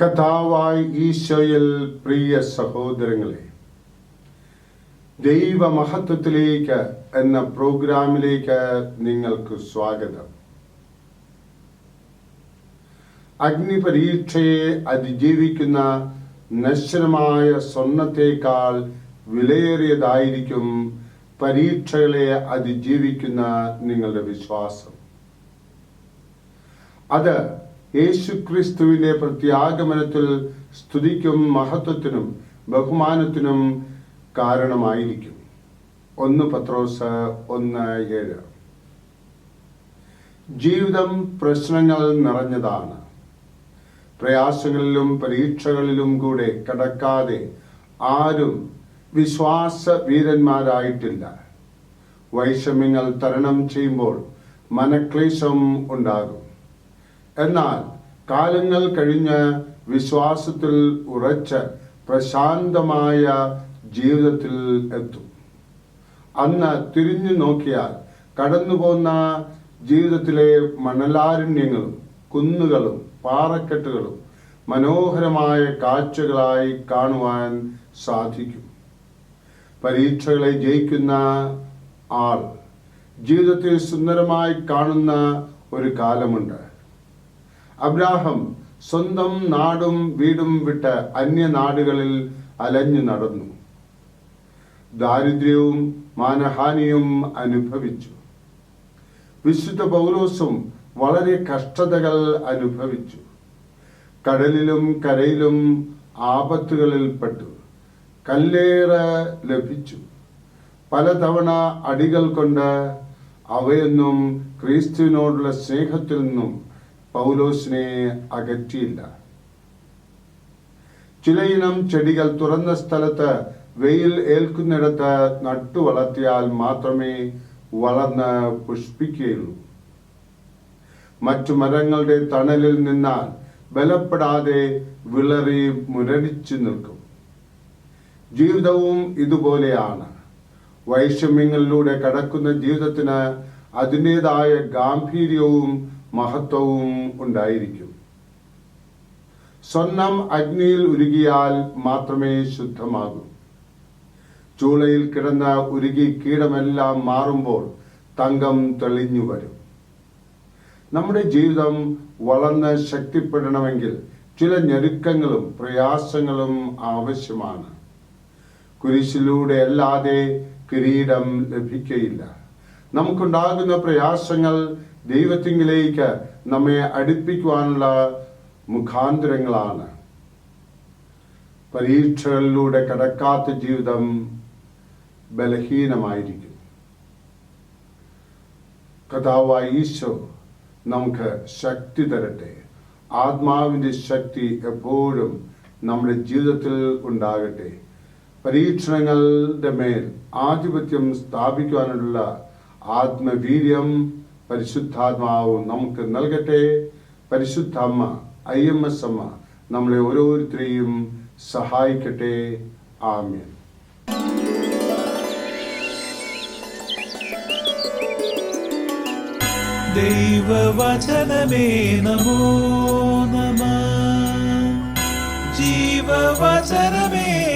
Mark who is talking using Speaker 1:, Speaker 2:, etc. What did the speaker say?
Speaker 1: കഥാവായി ഈശോയിൽ പ്രിയ സഹോദരങ്ങളെ ദൈവമഹത്വത്തിലേക്ക് എന്ന പ്രോഗ്രാമിലേക്ക് നിങ്ങൾക്ക് സ്വാഗതം. അഗ്നിപരീക്ഷയെ അതിജീവിക്കുന്ന നശ്വരമായ സ്വർണത്തേക്കാൾ വിലയേറിയതായിരിക്കും പരീക്ഷകളെ അതിജീവിക്കുന്ന നിങ്ങളുടെ വിശ്വാസം. അത് യേശുക്രിസ്തുവിന്റെ പ്രത്യാഗമനത്തിൽ സ്തുതിക്കും മഹത്വത്തിനും ബഹുമാനത്തിനും കാരണമായിരിക്കും. ഒന്ന് പത്രോസ് ഒന്ന് ഏഴ്. ജീവിതം പ്രശ്നങ്ങൾ നിറഞ്ഞതാണ്. പ്രയാസങ്ങളിലും പരീക്ഷകളിലും കൂടെ കടക്കാതെ ആരും വിശ്വാസ വീരന്മാരായിട്ടില്ല വൈഷമ്യങ്ങൾ തരണം ചെയ്യുമ്പോൾ മനക്ലേശം ഉണ്ടാകും. എന്നാൽ കാലങ്ങൾ കഴിഞ്ഞ് വിശ്വാസത്തിൽ ഉറച്ച് പ്രശാന്തമായ ജീവിതത്തിൽ എത്തും. അന്ന് തിരിഞ്ഞു നോക്കിയാൽ കടന്നുപോകുന്ന ജീവിതത്തിലെ മണലാരണ്യങ്ങളും കുന്നുകളും പാറക്കെട്ടുകളും മനോഹരമായ കാഴ്ചകളായി കാണുവാൻ സാധിക്കും. പരീക്ഷകളെ ജയിക്കുന്ന ആൾ ജീവിതത്തെ സുന്ദരമായി കാണുന്ന ഒരു കാലമുണ്ട്. അബ്രാഹം സ്വന്തം നാടും വീടും വിട്ട് അന്യനാടുകളിൽ അലഞ്ഞു നടന്നു. ദാരിദ്ര്യവും മാനഹാനിയും അനുഭവിച്ചു. വിശുദ്ധ പൗലോസും വളരെ കഷ്ടതകൾ അനുഭവിച്ചു. കടലിലും കരയിലും ആപത്തുകളിൽ പെട്ടു. കല്ലേറ് ലഭിച്ചു. പലതവണ അടികൾ കൊണ്ട് അവയൊന്നും ക്രിസ്തുവിനോടുള്ള സ്നേഹത്തിൽ നിന്നും പൗലോസിനെ അകറ്റിയില്ല. ചിലയിനം ചെടികൾ തുറന്ന സ്ഥലത്ത് വെയിൽ ഏൽക്കുന്നിടത്ത് നട്ടു വളർത്തിയാൽ മാത്രമേ വളർന്ന് പുഷ്പിക്കുകയുള്ളൂ. മറ്റു മരങ്ങളുടെ തണലിൽ നിന്നാൽ ബലപ്പെടാതെ വിളറി മുരടിച്ചു നിൽക്കും. ജീവിതവും ഇതുപോലെയാണ്. വൈഷമ്യങ്ങളിലൂടെ കടക്കുന്ന ജീവിതത്തിന് അതിന്റെതായ ഗാംഭീര്യവും മഹത്വവും ഉണ്ടായിരിക്കും. സ്വർണം അഗ്നിയിൽ ഉരുകിയാൽ മാത്രമേ ശുദ്ധമാകൂ. ചൂളയിൽ കിടന്ന ഉരുകി കീടമെല്ലാം മാറുമ്പോൾ തങ്കം തെളിഞ്ഞു വരും. നമ്മുടെ ജീവിതം വളർന്ന് ശക്തിപ്പെടണമെങ്കിൽ ചില ഞെരുക്കങ്ങളും പ്രയാസങ്ങളും ആവശ്യമാണ്. കുരിശിലൂടെ അല്ലാതെ കിരീടം ലഭിക്കയില്ല. നമുക്കുണ്ടാകുന്ന പ്രയാസങ്ങൾ ദൈവത്തിങ്കിലേക്ക് നമ്മെ അടുപ്പിക്കുവാനുള്ള മുഖാന്തരങ്ങളാണ്. പരീക്ഷകളിലൂടെ കടക്കാത്ത ജീവിതം ബലഹീനമായിരിക്കും. കഥാവായ ഈശോ നമുക്ക് ശക്തി തരട്ടെ. ആത്മാവിന്റെ ശക്തി എപ്പോഴും നമ്മുടെ ജീവിതത്തിൽ ഉണ്ടാകട്ടെ. പരീക്ഷണങ്ങളുടെ മേൽ ആധിപത്യം സ്ഥാപിക്കുവാനുള്ള ആത്മവീര്യം പരിശുദ്ധാത്മാവും നമുക്ക് നൽകട്ടെ. പരിശുദ്ധ അമ്മ ഐ എം എസ് അമ്മ നമ്മളെ ഓരോരുത്തരെയും സഹായിക്കട്ടെ. ആമ്യൻ
Speaker 2: ദൈവവചനമേ നമോ നമ. ജീവവചനമേ നമോ നമ